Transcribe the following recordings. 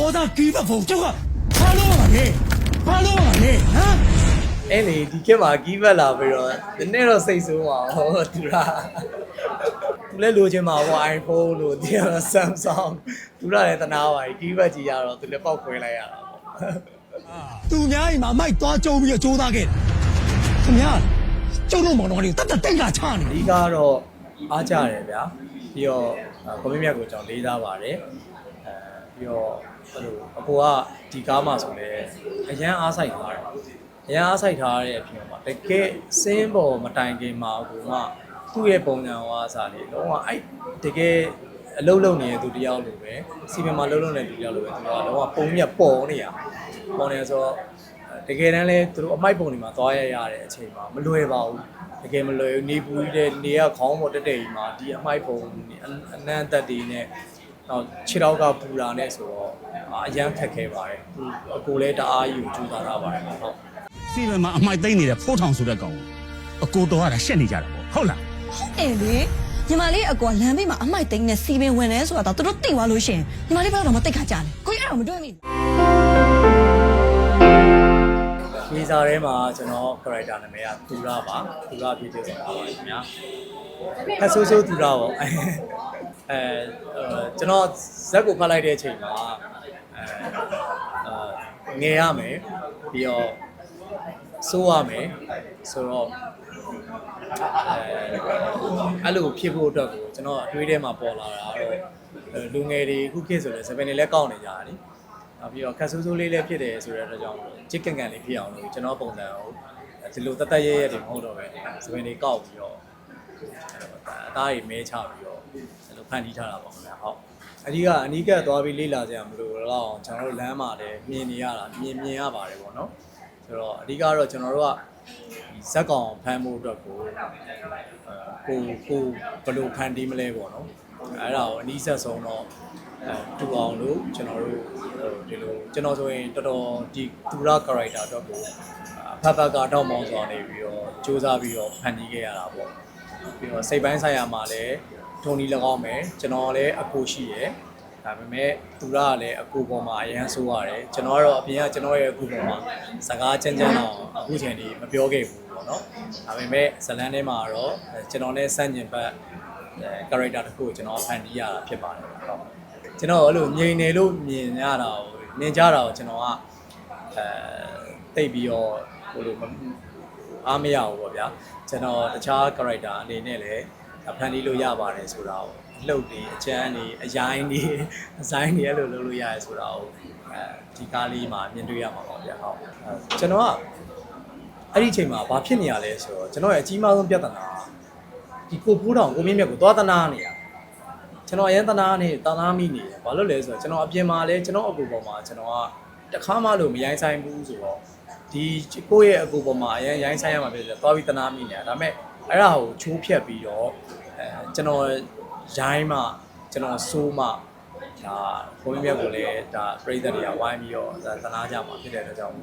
ဒေါသကြီးတဲ့ဖို့ကျောက်ကဘာလို့ပါလဲဘာလို့ပါလဲဟမ်အဲ့လေဒီခေတ်မှာကီးဘက်လာပြီးတော့ဒီနေ့တော့စိတ်ဆိုးပါဟောသူရာသူလည်းလိုချင်မှာဟော iPhone လို့ဒီက Samsung သူရာလည်းတနာပါကြီးကီးဘက်ကြီးရတော့သူလည်းပောက်ခွဲလိုက်ရတာပေါ့သူများအိမ်မှာမိုက်သွားကြုံပြီးတော့ကြိုးစားခဲ့တယ်ခင်ဗျာကျုပ်တို့မောင်တော်လေးတတ်တတ်တက်ကချနေအဓိကတော့အားကြတယ်ဗျာပြီးတော့ကွန်မန့်မြတ်ကိုကျွန်တော်လေးစားပါတယ်အဲ ပြီးတော့အဲ့လိုအကိုကဒီကားမှဆိုလဲအရန်အားဆိုင်ထားတယ်အရန်အားဆိုင်ထားတဲ့အပြင်မှာတကယ်စင်းပေါ်မတိုင်ခင်မှာအကိုကသူ့ရဲ့ပုံစံဝါးစားလေးလုံးဝအဲ့တကယ်အလုံးလုံးနေတဲ့သူတယောက်လိုပဲစီမံမှာလုံးလုံးနေတဲ့သူတယောက်လိုပဲသူကလုံးဝပုံမြတ်ပေါ်နေရပေါ်နေဆိုတော့တကယ်တမ်းလဲသူတို့အမိုက်ပုံတွေမှာသွားရရတဲ့အချိန်မှာမလွယ်ပါဘူးတကယ်မလွယ်ဘူးနေပူကြီးတဲ့နေရခေါင်းပေါ်တက်တက်ကြီးမှာဒီအမိုက်ပုံတွေအအနံ့သက်တွေနဲ့ တော့ခြေထောက်ကပူတာနဲ့ဆိုတော့အရန်ခက်ခဲပါတယ်သူအကိုလည်းတအားကြီးကိုကြိုးစားထားပါတယ်ဟုတ်စီမံမှာအမိုက်သိမ့်နေတဲ့ဖိုးထောင်ဆိုတဲ့ကောင်ကိုအကိုတော်ကတာရှက်နေကြတာပေါ့ဟုတ်လားအဲ့လေညီမလေးအကွာလမ်းဘေးမှာအမိုက်သိမ်းနဲ့စီပင်ဝင်နေဆိုတာတော့သူတို့သိသွားလို့ရှရင်ညီမလေးဘက်ကတော့မသိခါကြတယ်ကိုကြီးအဲ့တော့မတွေ့မိဘူး ဒီစာထဲမှာကျွန်တော် character နာမည်ကသူရပါသူရဖြစ်တဲ့ဆိုတာပါခင်ဗျာအဆိုးဆိုးသူရပါအဲအဲကျွန်တော်ဇက်ကိုဖတ်လိုက်တဲ့အချိန်မှာအဲအာငယ်ရမယ်ပြီးတော့စိုးရမယ်ဆိုတော့အဲအဲ့လိုဖြစ်ဖို့အတွက်ကိုကျွန်တော်အတွေးထဲမှာပေါ်လာတာတော့အဲလူငယ်တွေခုခေတ်ဆိုလဲစပင်တွေလည်းကောက်နေကြတာလी နောက်ပြီးတော့ခက်ဆိုးဆိုးလေးလည်းဖြစ်တယ်ဆိုတဲ့အတွက်ကြောင့်ချစ်ကန်ကန်လေးဖြစ်အောင်လို့ကျွန်တော်ပုံစံကိုဒီလိုတတ်တတ်ရဲရဲတွေမဟုတ်တော့ပဲစပင်တွေကောက်ပြီးတော့အသားတွေမဲချပြီးတော့အဲ့လိုဖန်တီးထားတာပေါ့ခင်ဗျာဟုတ်အဓိကအနီးကပ်သွားပြီးလေ့လာကြရမလို့တော့အောင်ကျွန်တော်တို့လမ်းမှာလည်းမြင်နေရတာမြင်မြင်ရပါတယ်ပေါ့နော်ဆိုတော့အဓိကတော့ကျွန်တော်တို့ကဒီဇက်ကောင်ဖမ်းဖို့အတွက်ကိုကိုကိုဘယ်လိုဖန်တီးမလဲပေါ့နော်အဲ့ဒါကိုအနည်းဆက်ဆုံးတော့အဲ တူအောင်လို့ကျွန်တော်တို့ဒီလိုကျွန်တော်ဆိုရင်တော်တော်ဒီတူရာ character အတွက်ကိုဖတ်ဖတ်ကတော့မောင်းစွာနေပြီးတော့စူးစမ်းပြီးတော့ဖန်တီးခဲ့ရတာပေါ့ပြီးတော့စိတ်ပိုင်းဆိုင်ရာမှာလည်းထုံနီ၎င်းမယ်ကျွန်တော်လည်းအကူရှိရယ်ဒါပေမဲ့သူရကလည်းအကူပေါ်မှာအရန်ဆိုးရတယ်ကျွန်တော်ကတော့အပြင်ကကျွန်တော်ရဲ့အကူပေါ်မှာစကားချမ်းချမ်းတော့အခုချိန်ဒီမပြောခဲ့ဘူးပေါ့နော်ဒါပေမဲ့ဇလန်းထဲမှာတော့ကျွန်တော်နဲ့စန့်ကျင်ဘက်အဲ character တစ်ခုကိုကျွန်တော်ဖန်တီးရတာဖြစ်ပါတယ်ဟုတ် ကျွန်တော်အဲ့လိုငြိမ်နေလို့မြင်ရတာကိုမြင်ကြတာကိုကျွန်တော်ကအဲတိတ်ပြီးတော့ဟိုလိုမအားမရဘူးပေါ့ဗျာကျွန်တော်တခြား character အနေနဲ့လည်းဖန်တီးလို့ရပါတယ်ဆိုတာကိုအလှုပ်တွေအချမ်းတွေအရိုင်းတွေအဆိုင်တွေအဲ့လိုလုပ်လို့ရတယ်ဆိုတာကိုအဲဒီကားလေးမှာမြင်တွေ့ရမှာပေါ့ဗျာဟုတ်အဲကျွန်တော်ကအဲ့ဒီအချိန်မှာဘာဖြစ်နေရလဲဆိုတော့ကျွန်တော်ရဲ့အကြီးမားဆုံးပြဿနာကဒီကိုဖိုးတောင်ကိုမြင့်မြတ်ကိုသွားတနာနေရ ကျွန်တော်အရင်တနာနေတနာမိနေတယ်ဘာလို့လဲဆိုတော့ကျွန်တော်အပြင်မှာလဲကျွန်တော်အကူပေါ်မှာကျွန်တော်ကတခါမှလို့မရိုင်းဆိုင်ဘူးဆိုတော့ဒီကိုယ့်ရဲ့အကူပေါ်မှာအရင်ရိုင်းဆိုင်ရမှာဖြစ်တယ်သွားပြီးတနာမိနေတာဒါပေမဲ့အဲ့ဒါကိုချိုးဖြတ်ပြီးတော့အဲကျွန်တော်ရိုင်းမှကျွန်တော်စိုးမှဒါဘုန်းကြီးမြတ်ကိုလည်းဒါပြိဿတွေကဝိုင်းပြီးတော့ဒါတနာကြမှာဖြစ်တဲ့အတွက်ကြောင့်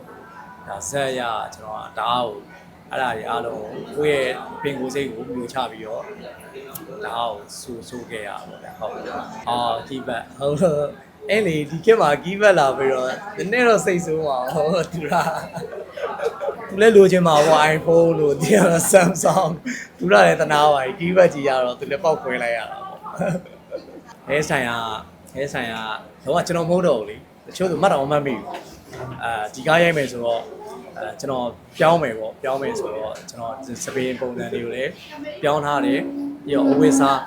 ဒါဇက်ရကျွန်တော်ကဒါကို အဲ့ဒါတွေအားလုံးကိုယ့်ရဲ့ပင်ကိုယ်စိတ်ကိုမျိုးချပြီးတော့ဒါကိုစူစူခဲ့ရပါဗျာဟုတ်ကဲ့အာကီးဘတ်ဟုတ်လို့အဲ့လေဒီခေတ်မှာကီးဘတ်လာပြီးတော့ဒီနေ့တော့စိတ်ဆိုးပါဟောသူရာသူလည်းလိုချင်မှာဟော iPhone လို့ဒီက Samsung သူရာလည်းတနာပါကြီးကီးဘတ်ကြီးရတော့သူလည်းပောက်ခွဲလိုက်ရတာပေါ့အဲဆိုင်ကအဲဆိုင်ကတော့ကျွန်တော်မဟုတ်တော့ဘူးလေတချို့သူမှတ်တော်မမှတ်မိဘူးအာဒီကားရိုက်မယ်ဆိုတော့ အဲကျွန်တော်ပြောင်းမယ်ပေါ့ပြောင်းမယ်ဆိုတော့ကျွန်တော်စပင်းပုံစံတွေကိုလည်းပြောင်းထားတယ်ပြီးတော့အဝိစား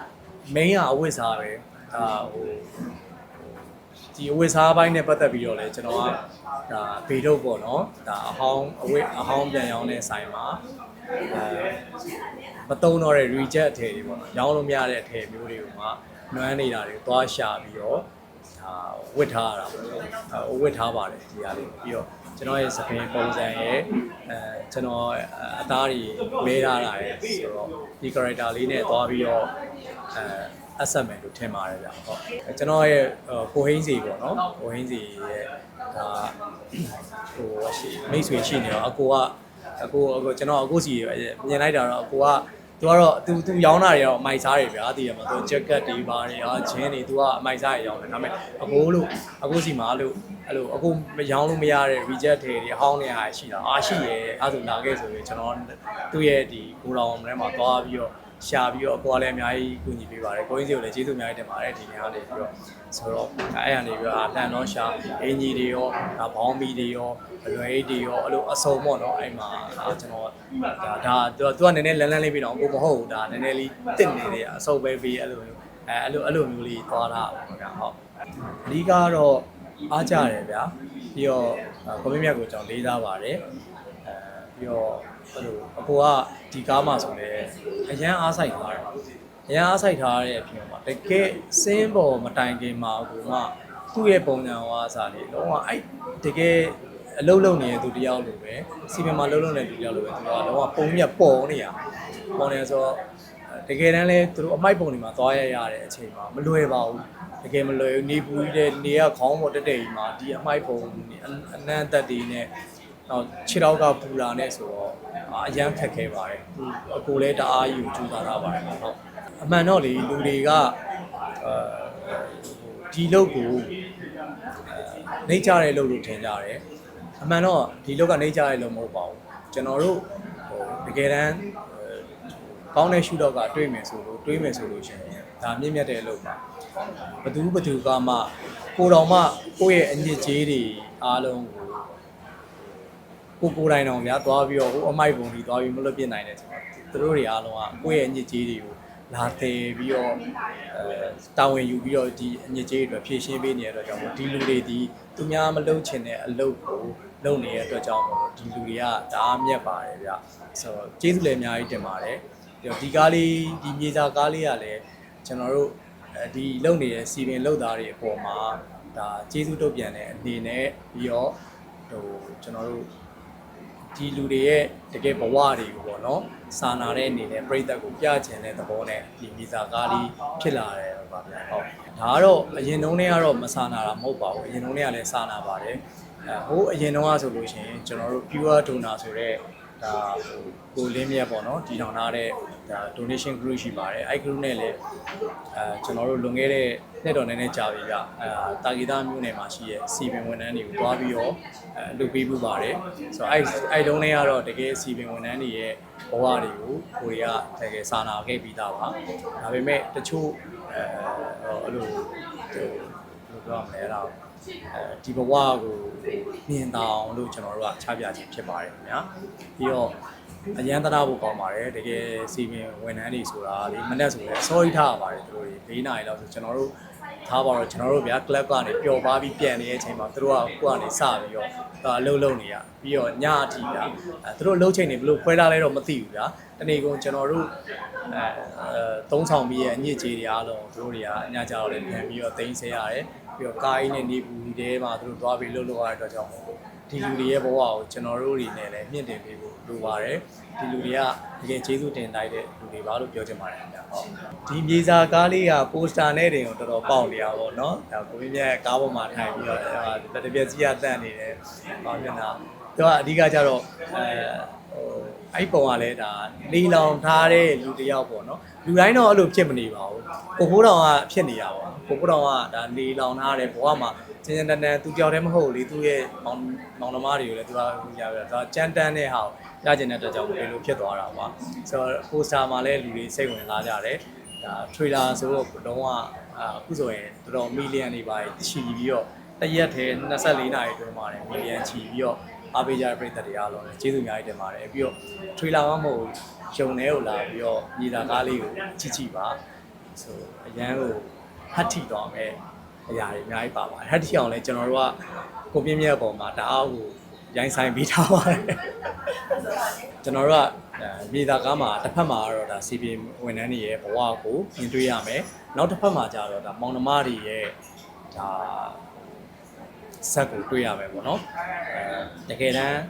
main ကအဝိစားပဲအာဟိုဒီအဝိစားဘိုင်းနဲ့ပတ်သက်ပြီးတော့လည်းကျွန်တော်ကဒါဘေဒုတ်ပေါ့နော်ဒါအဟောင်းအဝိအဟောင်းပြန်ရောင်းတဲ့ဆိုင်မှာအဲမတုံးတော့တဲ့ reject အထည်တွေပေါ့နော်ရောင်းလို့မရတဲ့အထည်မျိုးတွေကိုမှနွမ်းနေတာတွေသွားရှာပြီးတော့ဒါဝစ်ထားရတာပေါ့နော်အဲဝစ်ထားပါတယ်ဒီဟာလေးပြီးတော့ ကျွန်တော်ရဲ့စပင်ပုံစံရဲ့အဲကျွန်တော်အသားတွေမဲထားတာရဲ့ဆိုတော့ဒီ character လေးနဲ့သွားပြီးတော့အဲအဆက်မယ်လို့ထင်ပါတယ်ဗျဟုတ်ကျွန်တော်ရဲ့ကိုဟိန်းစီပေါ့နော်ကိုဟိန်းစီရဲ့ဒါဟိုရှိမိတ်ဆွေရှိနေတော့အကိုကအကိုအကိုကျွန်တော်အကိုစီမြင်လိုက်တာတော့အကိုက သူကတော့သူသူရောင်းတာတွေကတော့အမိုက်စားတွေဗျာတည်ရမှာသူ jacket တွေပါတွေအာဂျင်းတွေသူကအမိုက်စားတွေရောင်းတယ်ဒါပေမဲ့အကိုလို့အကိုစီမှာလို့အဲ့လိုအကိုမရောင်းလို့မရတဲ့ reject တွေတွေဟောင်းနေရရှိတာအာရှိရဲအဲ့ဒါဆိုလာခဲ့ဆိုရင်ကျွန်တော်သူ့ရဲ့ဒီကိုတော်ထဲမှာသွားပြီးတော့ ရှာပြီးတော့အကွာလည်းအများကြီးကူညီပေးပါတယ်ကိုင်းစီကိုလည်းကျေးဇူးအများကြီးတင်ပါတယ်ဒီနေ့ကနေပြီးတော့ဆိုတော့အဲ့အနေပြီးတော့အတန်တော့ရှာအင်ဂျီတွေရောဒါဘောင်းမီတွေရောအလွယ်အိတ်တွေရောအဲ့လိုအစုံပေါ့နော်အဲ့မှာကျွန်တော်ဒါဒါသူကသူကနည်းနည်းလန်းလန်းလေးပြီးတော့ကိုမဟုတ်ဘူးဒါနည်းနည်းလေးတစ်နေတယ်အစုံပဲပြီးအဲ့လိုမျိုးအဲအဲ့လိုအဲ့လိုမျိုးလေးသွားတာပါဗျာဟုတ်အဓိကတော့အားကြတယ်ဗျာပြီးတော့ကွန်မန့်မြတ်ကိုကျွန်တော်လေးစားပါတယ်အဲ ပြီးတော့အဲ့လိုအကိုကဒီကားမှဆိုလဲအရန်အားဆိုင်ထားတယ်အရန်အားဆိုင်ထားတဲ့အပြင်မှာတကယ်စင်းပေါ်မတိုင်ခင်မှာအကိုကသူ့ရဲ့ပုံစံဝါးစားလေးလုံးဝအဲ့တကယ်အလုံးလုံးနေတဲ့သူတယောက်လိုပဲစီမံမှာလုံးလုံးနေတဲ့သူတယောက်လိုပဲသူကလုံးဝပုံမြတ်ပေါ်နေရပေါ်နေဆိုတော့တကယ်တမ်းလဲသူတို့အမိုက်ပုံတွေမှာသွားရရတဲ့အချိန်မှာမလွယ်ပါဘူးတကယ်မလွယ်ဘူးနေပူကြီးတဲ့နေရခေါင်းပေါ်တက်တက်ကြီးမှာဒီအမိုက်ပုံအနမ်းသက်တွေနဲ့ တော့ခြေထောက်ကပူလာနဲ့ဆိုတော့အရန်ခက်ခဲပါတယ်သူအကိုလည်းတအားယူကြိုးစားထားပါတယ်ဟုတ်အမှန်တော့လေလူတွေကအဲဒီလုတ်ကိုနေကြတဲ့လုတ်လို့ထင်ကြတယ်အမှန်တော့ဒီလုတ်ကနေကြတဲ့လုတ်မဟုတ်ပါဘူးကျွန်တော်တို့ဟိုတကယ်တမ်းကောင်းတဲ့ရှုတော့ကတွေးမယ်ဆိုလို့တွေးမယ်ဆိုလို့ရှိရင်ဒါမြင့်မြတ်တဲ့အလုပ်ပါဘသူဘသူကမှကိုတော်မှကိုယ့်ရဲ့အညစ်အကြေးတွေအားလုံးကို ကိုကိုယ်တိုင်တော့ဗျာသွားပြီးတော့ဟိုအမိုက်ပုံကြီးသွားပြီးမလွတ်ပြစ်နိုင်တယ်ဆိုတော့သူတို့တွေအားလုံးကကိုယ့်ရဲ့အညစ်အကြေးတွေကိုလာတယ်ပြီးတော့အဲတာဝန်ယူပြီးတော့ဒီအညစ်အကြေးတွေအတွက်ဖြည့်ရှင်းပေးနေတဲ့အတွက်ကြောင့်မို့ဒီလူတွေဒီသူများမလုပ်ချင်တဲ့အလုပ်ကိုလုပ်နေတဲ့အတွက်ကြောင့်မို့ဒီလူတွေကတအားမြတ်ပါတယ်ဗျဆိုတော့ကျေးဇူးလည်းအများကြီးတင်ပါတယ်ပြီးတော့ဒီကားလေးဒီမြေစာကားလေးကလည်းကျွန်တော်တို့အဲဒီလုပ်နေတဲ့စီပင်လုပ်သားတွေအပေါ်မှာဒါကျေးဇူးတုတ်ပြန်တဲ့အနေနဲ့ပြီးတော့ဟိုကျွန်တော်တို့ ဒီလူတွေရဲ့တကယ်ဘဝတွေကိုပေါ့နော်စာနာတဲ့အနေနဲ့ပြည်သက်ကိုပြချင်တဲ့သဘောနဲ့ဒီမီဇာကားလေးဖြစ်လာတယ်ပါဗျာဟုတ်ဒါကတော့အရင်တုန်းကကတော့မစာနာတာမဟုတ်ပါဘူးအရင်တုန်းကလည်းစာနာပါတယ်အဲဟိုအရင်တုန်းကဆိုလို့ရှိရင်ကျွန်တော်တို့ pure donor ဆိုတဲ့ ဒါဟိုကိုလင်းမြတ်ပေါ့နော်ဒီထောင်ထားတဲ့ဒါ donation group ရှိပါတယ်အဲ့ group နဲ့လည်းအဲကျွန်တော်တို့လွန်ခဲ့တဲ့နှစ်တော်နည်းနည်းကြာပြီဗျအဲတာဂီတာမြို့နယ်မှာရှိတဲ့စီပင်ဝန်ထမ်းတွေကိုတွားပြီးတော့အဲလုပ်ပေးမှုပါတယ်ဆိုတော့အဲ့အဲ့တုန်းလေးကတော့တကယ်စီပင်ဝန်ထမ်းတွေရဲ့ဘဝတွေကိုကိုရီးယားတကယ်စာနာခဲ့ပြီးသားပါဒါပေမဲ့တချို့အဲအဲ့လိုဟိုဘယ်လိုပြောရမလဲအဲ့ဒါအဲ ဒီဘဝကိုမြင်တောင်လို့ကျွန်တော်တို့ကချပြခြင်းဖြစ်ပါတယ်ခင်ဗျာပြီးတော့အရန်တရားဖို့ကောင်းပါတယ်တကယ်စီမင်ဝန်ထမ်းတွေဆိုတာလေမနေ့ဆိုလဲ sorry ထားရပါတယ်သူတို့တွေ၄နာရီလောက်ဆိုကျွန်တော်တို့ထားပါတော့ကျွန်တော်တို့ဗျာ club ကနေပျော်ပါပြီးပြန်နေတဲ့အချိန်မှာသူတို့ကကိုယ့်ကနေစပြီးတော့ဒါအလုပ်လုပ်နေရပြီးတော့ညအထိဗျာအဲသူတို့အလုပ်ချိန်တွေဘယ်လိုခွဲထားလဲတော့မသိဘူးဗျာတနေ့ကုန်ကျွန်တော်တို့အဲအဲသုံးဆောင်ပြီးရဲ့အညစ်အကြေးတွေအားလုံးသူတို့တွေကအညကြတော့လည်းပြန်ပြီးတော့တင်ဆက်ရတယ် ပြီးတော့ကားကြီးနဲ့နေပူကြီးတဲမှာသူတို့သွားပြီးလှုပ်လှုပ်ရတဲ့အတွက်ကြောင့်ဒီလူတွေရဲ့ဘဝကိုကျွန်တော်တို့တွေနဲ့လည်းမြင့်တင်ပေးဖို့လိုပါတယ်ဒီလူတွေကတကယ်ကျေးဇူးတင်လိုက်တဲ့လူတွေပါလို့ပြောချင်ပါတယ်ခင်ဗျာဟုတ်ဒီမြေစာကားလေးကပိုစတာနဲ့တင်ကိုတော်တော်ပေါက်နေတာပေါ့နော်ဒါကိုမင်းမြတ်ကားပေါ်မှာထိုင်ပြီးတော့တတပြက်စီကတန့်နေတယ်ဟောမျက်နှာသူကအဓိကကျတော့အဲဟို အဲ့ပုံကလည်းဒါနေလောင်ထားတဲ့လူတစ်ယောက်ပေါ့နော်လူတိုင်းတော့အဲ့လိုဖြစ်မနေပါဘူးကိုဖိုးတော်ကဖြစ်နေတာပေါ့ကိုဖိုးတော်ကဒါနေလောင်ထားတဲ့ဘဝမှာစင်စင်တန်တန်သူကြောက်တယ်မဟုတ်လေသူ့ရဲ့မောင်မောင်နှမတွေကိုလည်းသူကဟိုရပြီးတော့သူကကြမ်းတမ်းတဲ့ဟာကိုရကျင်တဲ့အတွက်ကြောင့်ဘယ်လိုဖြစ်သွားတာပါဆိုတော့ပိုစတာမှာလည်းလူတွေစိတ်ဝင်စားကြတယ်ဒါ trailer ဆိုတော့လုံးဝအခုဆိုရင်တော်တော်မီလီယံတွေပါချီပြီးတော့တရက်ထဲ24နာရီအတွင်းမှာလည်းမီလီယံချီပြီးတော့ အားပေးကြတဲ့ပရိသတ်တွေအားလုံးလည်းကျေးဇူးအများကြီးတင်ပါတယ်ပြီးတော့ trailer မှမဟုတ်ရုံထဲကိုလာပြီးတော့ညီလာကားလေးကိုကြည့်ကြည့်ပါဆိုအရန်ကိုဟတ်ထီတော့မယ်အရာတွေအများကြီးပါပါတယ်ဟတ်ထီအောင်လည်းကျွန်တော်တို့ကကိုပြင်းမြတ်ပေါ်မှာတအားကိုရိုင်းဆိုင်ပြီးထားပါတယ်ကျွန်တော်တို့ကမြေသားကားမှာတစ်ဖက်မှာကတော့ဒါစီပီဝန်ထမ်းတွေရဲ့ဘဝကိုမြင်တွေ့ရမယ်နောက်တစ်ဖက်မှာကျတော့ဒါမောင်နှမတွေရဲ့ဒါ ဇက်ကိုတွေ့ရမယ်ပေါ့နော်အဲတကယ်တမ်း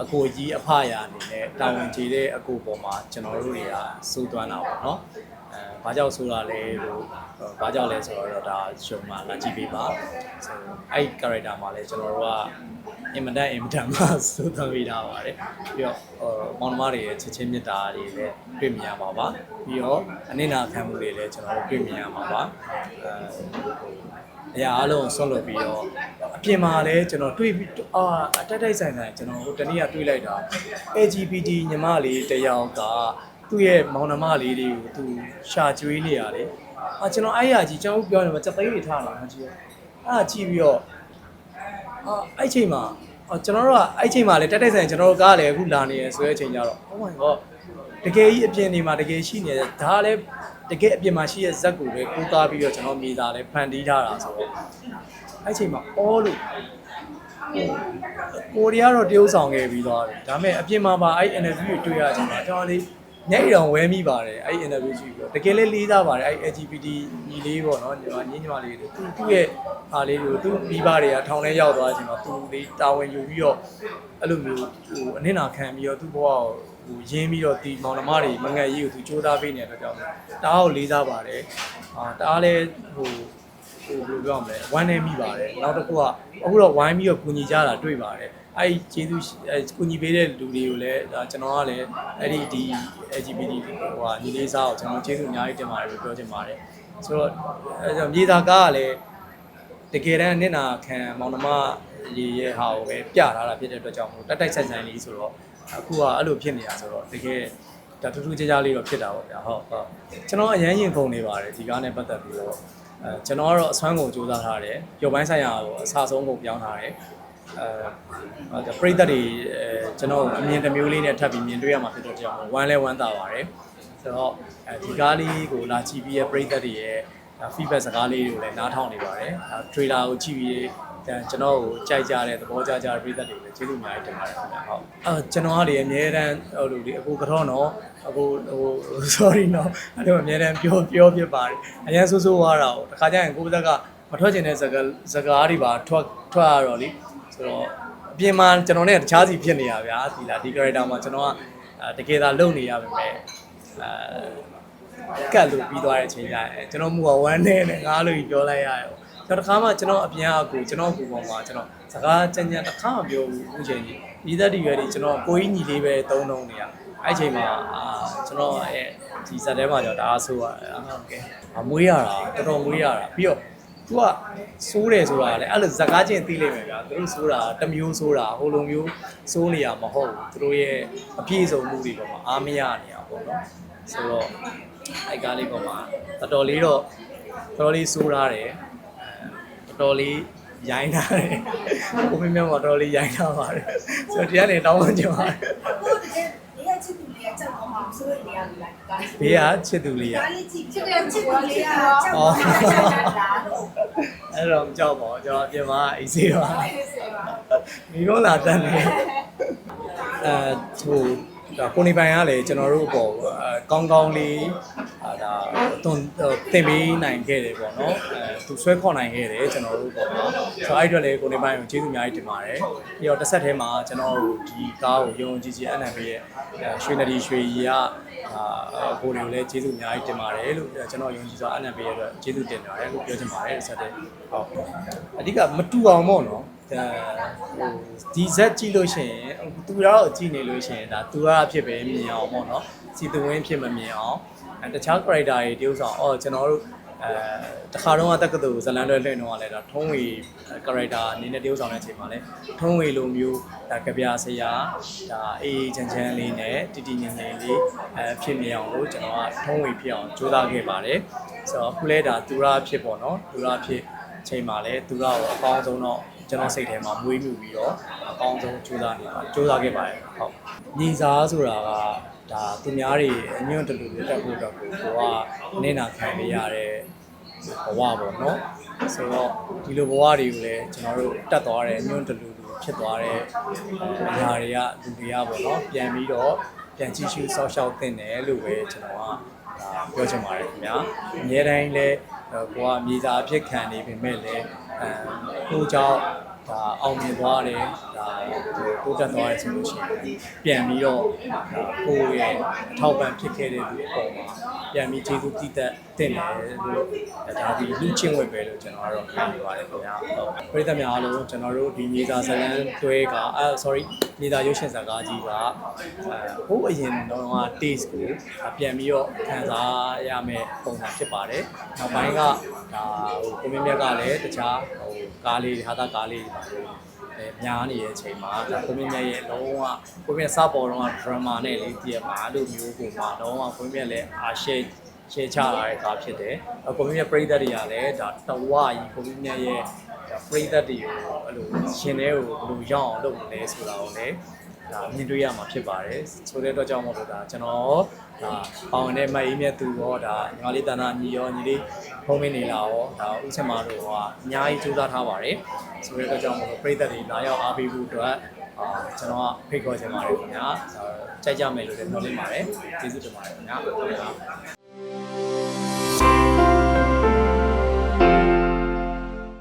အကိုကြီးအဖရာအနေနဲ့တာဝန်ကျေတဲ့အကိုပေါ်မှာကျွန်တော်တို့တွေကစိုးသွမ်းတာပေါ့နော်အဲဘာကြောင့်ဆိုတာလဲလို့ဘာကြောင့်လဲဆိုတော့ဒါရှုံမှာလာကြည့်ပေးပါဆိုအဲ့ character မှာလဲကျွန်တော်တို့ကအင်မတန်အင်မတန်မှသိုးသွင်းပေးထားပါတယ်ပြီးတော့ဟိုမောင်နှမတွေရဲ့ချစ်ချင်းမြတ်တာတွေလည်းတွေ့မြင်ရမှာပါပြီးတော့အနစ်နာခံမှုတွေလည်းကျွန်တော်တို့တွေ့မြင်ရမှာပါအဲအရာအလုံးဆွတ်လို့ပြီးတော့အ ပြင်မှာလည်းကျွန်တော်တွေ့ပြီးအာအတက်တိုက်ဆိုင်ဆိုင်ကျွန်တော်ဟိုတနေ့ကတွေ့လိုက်တာ LGBT ညီမလေးတစ်ယောက်ကသူ့ရဲ့မောင်နှမလေးတွေကိုသူရှာကျွေးနေရတယ်အာကျွန်တော်အဲ့ရကြီးကျွန်တော်ပြောနေမှာစက်သိန်းတွေထားလာမှကြည့်ရအဲ့ဒါကြည့်ပြီးတော့အာအဲ့ချိန်မှာအော်ကျွန်တော်တို့ကအဲ့ချိန်မှာလေတက်တိုက်ဆိုင်ကျွန်တော်တို့ကားလည်းအခုလာနေရဆိုတဲ့အချိန်ကျတော့ oh my god တကယ်ကြီးအပြင်နေမှာတကယ်ရှိနေတယ်ဒါကလည်းတကယ်အပြင်မှာရှိတဲ့ဇက်ကိုပဲကိုးကားပြီးတော့ကျွန်တော်မြေသားလည်းဖန်တီးထားတာဆိုတော့ အဲ့ချိန်မှာအော်လို့ကိုရီးယားတော့တရုပ်ဆောင်ခဲ့ပြီးသွားတယ်ဒါပေမဲ့အပြင်မှာပါအဲ့ interview ကိုတွေ့ရချင်တာကျွန်တော်လေးညအိတောင်ဝဲမိပါတယ်အဲ့ interview ကြည့်ပြီးတော့တကယ်လေးလေးစားပါတယ်အဲ့ LGBT ညီလေးပေါ့နော်ညီမညီညီမလေးတွေသူသူ့ရဲ့အားလေးတွေကိုသူ့မိဘတွေကထောင်ထဲရောက်သွားချင်တော့သူလေးတာဝန်ယူပြီးတော့အဲ့လိုမျိုးဟိုအနစ်နာခံပြီးတော့သူ့ဘဝကိုဟိုရင်းပြီးတော့ဒီမောင်နှမတွေမငယ်ကြီးကိုသူစူးစမ်းပေးနေတဲ့အတွက်ကြောင့်တအားကိုလေးစားပါတယ်အာတအားလည်းဟို ဟိုဘယ်လိုပြောရမလဲဝမ်းနေမိပါတယ်နောက်တစ်ခုကအခုတော့ဝိုင်းပြီးတော့ကူညီကြတာတွေ့ပါတယ်အဲ့ဒီကျေးဇူးအဲကူညီပေးတဲ့လူတွေကိုလည်းဒါကျွန်တော်ကလည်းအဲ့ဒီဒီ LGBT ဟိုဟာညီလေးစားကိုကျွန်တော်ကျေးဇူးအများကြီးတင်ပါတယ်လို့ပြောချင်ပါတယ်ဆိုတော့အဲကြောင့်မြေသားကားကလည်းတကယ်တမ်းနင့်နာခံမောင်နှမရေရဲ့ဟာကိုပဲပြထားတာဖြစ်တဲ့အတွက်ကြောင့်မို့တက်တိုက်ဆိုင်ဆိုင်လေးဆိုတော့အခုကအဲ့လိုဖြစ်နေတာဆိုတော့တကယ်ဒါထူးထူးခြားခြားလေးတော့ဖြစ်တာပေါ့ဗျာဟုတ်ဟုတ်ကျွန်တော်အရန်ရင်ခုန်နေပါတယ်ဒီကားနဲ့ပတ်သက်ပြီးတော့ အဲကျွန်တော်ကတော့အစွမ်းကုန်စူးစမ်းထားတယ်ရုပ်ပိုင်းဆိုင်ရာကိုအစားဆုံးကုန်ပြောင်းထားတယ်အဲပရိသတ်တွေအဲကျွန်တော်အမြင်တစ်မျိုးလေးနဲ့ထပ်ပြီးမြင်တွေ့ရမှာဖြစ်တဲ့ကြောင့်ဝမ်းလဲဝမ်းသာပါတယ်ဆိုတော့အဲဒီကားလေးကိုလာကြည့်ပြီးရပရိသတ်တွေရဲ့ feedback စကားလေးတွေကိုလည်းနားထောင်နေပါတယ်အဲ trailer ကိုကြည့်ပြီး ကျွန်တော်ကိုကြိုက်ကြတဲ့သဘောကျကြတဲ့ပရိသတ်တွေကိုလည်းကျေးဇူးအများကြီးတင်ပါတယ်ခင်ဗျာဟုတ်အဲကျွန်တော်ကလေအများတန်းဟိုလိုဒီအခုကတော့နော်အခုဟို sorry နော်အဲ့လိုအများတန်းပြောပြောဖြစ်ပါတယ်အရင်ဆိုးဆိုးသွားတာကိုတခါကျရင်ကိုယ့်ဘက်ကမထွက်ချင်တဲ့စကားစကားတွေပါထွက်ထွက်ရတော့လေဆိုတော့အပြင်မှာကျွန်တော်နဲ့တခြားစီဖြစ်နေရဗျာဒီလားဒီ character မှာကျွန်တော်ကတကယ်သာလုပ်နေရပါမယ်အဲကတ်လို့ပြီးသွားတဲ့အချိန်ကျရင်ကျွန်တော်မူကဝမ်းနေနဲ့ငားလို့ပြောလိုက်ရရောကျွ န်တော်တခါမှကျွန်တော်အပြင်အကူကျွန်တော်ကူပေါ်မှာကျွန်တော်စကားကြမ်းကြမ်းတစ်ခါမပြောဘူးအခုချိန်ကြီးဒီသက်ဒီရွယ်တွေကျွန်တော်ကိုကြီးညီလေးပဲတုံးတုံးနေရအဲ့ချိန်မှာအာကျွန်တော်ရဲ့ဒီဇက်ထဲမှာကျွန်တော်ဒါအဆိုးရတယ်ဟုတ်ကဲ့အမွေးရတာတော်တော်မွေးရတာပြီးတော့ तू ကစိုးတယ်ဆိုတာလေအဲ့လိုဇကားချင်းသိလိမ့်မယ်ဗျာသူတို့စိုးတာတစ်မျိုးစိုးတာဟိုလိုမျိုးစိုးနေရမဟုတ်ဘူးသူတို့ရဲ့အပြည့်စုံမှုတွေပေါ်မှာအားမရနေအောင်ပေါ့နော်ဆိုတော့အဲ့ကားလေးပေါ်မှာတော်တော်လေးတော့တော်တော်လေးစိုးရတယ်အဲ တော်တော်လေးရိုင်းတာတယ်ကိုမင်းမြတ်ကတော်တော်လေးရိုင်းတာပါတယ်ဆိုတော့ဒီကနေတောင်းပန်ကြပါတယ်ကိုတကယ်ဒီကချစ်သူလေးကကြောက်အောင်အောင်ဆိုရနေရပြီလားကားချစ်ဘေးကချစ်သူလေးရကားလေးချစ်ချစ်တယ်ချစ်သူလေးကကြောက်အောင်လာလို့အဲ့တော့မကြောက်ပါဘူးကျွန်တော်အပြင်မှာအိတ်ဆေးပါမိကုန်းလာတက်နေအဲဟို ဒါကိုနေပိုင်ကလည်းကျွန်တော်တို့ပေါ့အဲကောင်းကောင်းလေးအာဒါတွန်တင်ပေးနိုင်ခဲ့တယ်ပေါ့နော်အဲသူဆွဲခေါ်နိုင်ခဲ့တယ်ကျွန်တော်တို့ပေါ့နော်ဆိုတော့အဲ့အတွက်လည်းကိုနေပိုင်ကိုကျေးဇူးအများကြီးတင်ပါတယ်ပြီးတော့တစ်ဆက်တည်းမှာကျွန်တော်တို့ဒီကားကိုယုံကြည်ကြည်အနံပေးရဲ့ရွှေနဒီရွှေရီကအာကိုတွေကိုလည်းကျေးဇူးအများကြီးတင်ပါတယ်လို့ကျွန်တော်ယုံကြည်စွာအနံပေးရတဲ့ကျေးဇူးတင်ပါတယ်လို့ပြောချင်ပါတယ်တစ်ဆက်တည်းဟုတ်အဓိကမတူအောင်ပေါ့နော် အဲဟိုဒီဇက်ကြည့်လို့ရှိရင်သူတော့ကြည့်နေလို့ရှိရင်ဒါသူကအဖြစ်ပဲမြင်အောင်ပေါ့နော်စီသူဝင်းဖြစ်မမြင်အောင်အဲတခြား character တွေတယောက်ဆောင်အော်ကျွန်တော်တို့အဲတခါတော့တက္ကသိုလ်ဇလန်တွဲလွှင့်တော့လည်းဒါထုံးဝေ character အနေနဲ့တယောက်ဆောင်တဲ့အချိန်မှာလည်းထုံးဝေလိုမျိုးဒါကြပြဆရာဒါအေးချမ်းချမ်းလေးနဲ့တီတီငင်ငင်လေးအဲဖြစ်မြင်အောင်လို့ကျွန်တော်ကထုံးဝေဖြစ်အောင်ကြိုးစားခဲ့ပါတယ်ဆိုတော့အခုလဲဒါသူရဖြစ်ပေါ့နော်သူရဖြစ်ချိန်မှာလည်းသူရကိုအကောင်းဆုံးတော့ ကျွန်တော်စိတ်ထဲမှာမွေးမြူပြီးတော့အကောင်းဆုံးကြိုးစားနေပါကြိုးစားခဲ့ပါတယ်ဟုတ်ညီစားဆိုတာကဒါသူများတွေအညွန့်တလူတွေတက်ဖို့တော့ကိုကနင့်နာခံရရတဲ့ဘဝပေါ့နော်ဆိုတော့ဒီလိုဘဝတွေကိုလည်းကျွန်တော်တို့တက်သွားတယ်အညွန့်တလူလူဖြစ်သွားတဲ့အဲအရာတွေကလူတွေကပေါ့နော်ပြန်ပြီးတော့ပြန်ကြည့်ရှုစောင့်ရှောက်သင့်တယ်လို့ပဲကျွန်တော်ကဒါပြောချင်ပါတယ်ခင်ဗျာအများတိုင်းလည်းကိုကမြေစာအဖြစ်ခံနေပေမဲ့လည်း အဲကိုကြောင့် ဒါအောင်မြင်သွားတယ်ဒါတိုးတက်သွားရဆိုလို့ရှိရင်ပြန်ပြီးတော့ဒါကိုယ့်ရဲ့အထောက်ပံ့ဖြစ်ခဲ့တဲ့ဒီအပေါ်မှာပြန်ပြီးကျေးဇူးတည်တဲ့တင်တယ်လို့ဒါဒီလူချင်းဝက်ပဲလို့ကျွန်တော်ကတော့ပြောနေပါတယ်ခင်ဗျာဟုတ်ပရိသတ်များအားလုံးကျွန်တော်တို့ဒီမြေသာဇလန်းတွဲကအဲ sorry မြေသာရုပ်ရှင်ဇာတ်ကားကြီးကအဲဟိုးအရင်တော့က taste ကိုပြန်ပြီးတော့ခံစားရမယ့်ပုံစံဖြစ်ပါတယ်နောက်ပိုင်းကဒါဟိုကိုမင်းမြတ်ကလည်းတခြားဟို ကားလေးဟာတာကားလေးပါလို့အဲများနေတဲ့အချိန်မှာဒါကိုမင်းမြတ်ရဲ့လုံးဝကိုမင်းစပေါ်တော့ drama နဲ့လေးတည်းမှာအဲ့လိုမျိုးကိုမှလုံးဝကိုမင်းမြတ်လည်းအားရှယ်ရှယ်ချရတဲ့ကားဖြစ်တယ်။ကိုမင်းမြတ်ပရိသတ်တွေကလည်းဒါတဝါကြီးကိုမင်းမြတ်ရဲ့ပရိသတ်တွေကိုအဲ့လိုရှင်တဲ့ကိုဘယ်လိုရောက်အောင်လုပ်မလဲဆိုတာကိုလည်း ဒါမြင်တွေ့ရမှာဖြစ်ပါတယ်ဆိုတဲ့အတွက်ကြောင့်မို့လို့ဒါကျွန်တော်ဒါပေါဝင်တဲ့မတ်အေးမြတ်သူရောဒါညီမလေးတန်တာညီရောညီလေးဖုံးမင်းနေလာရောဒါဥစ္စာမတို့ကအများကြီးစူးစမ်းထားပါတယ်ဆိုတဲ့အတွက်ကြောင့်မို့လို့ပရိသတ်တွေလာရောက်အားပေးဖို့အတွက်အာကျွန်တော်ကဖိတ်ခေါ်ချင်ပါတယ်ခင်ဗျာကြိုက်ကြမယ်လို့လည်းပြောနေပါတယ်ကျေးဇူးတင်ပါတယ်ခင်ဗျာ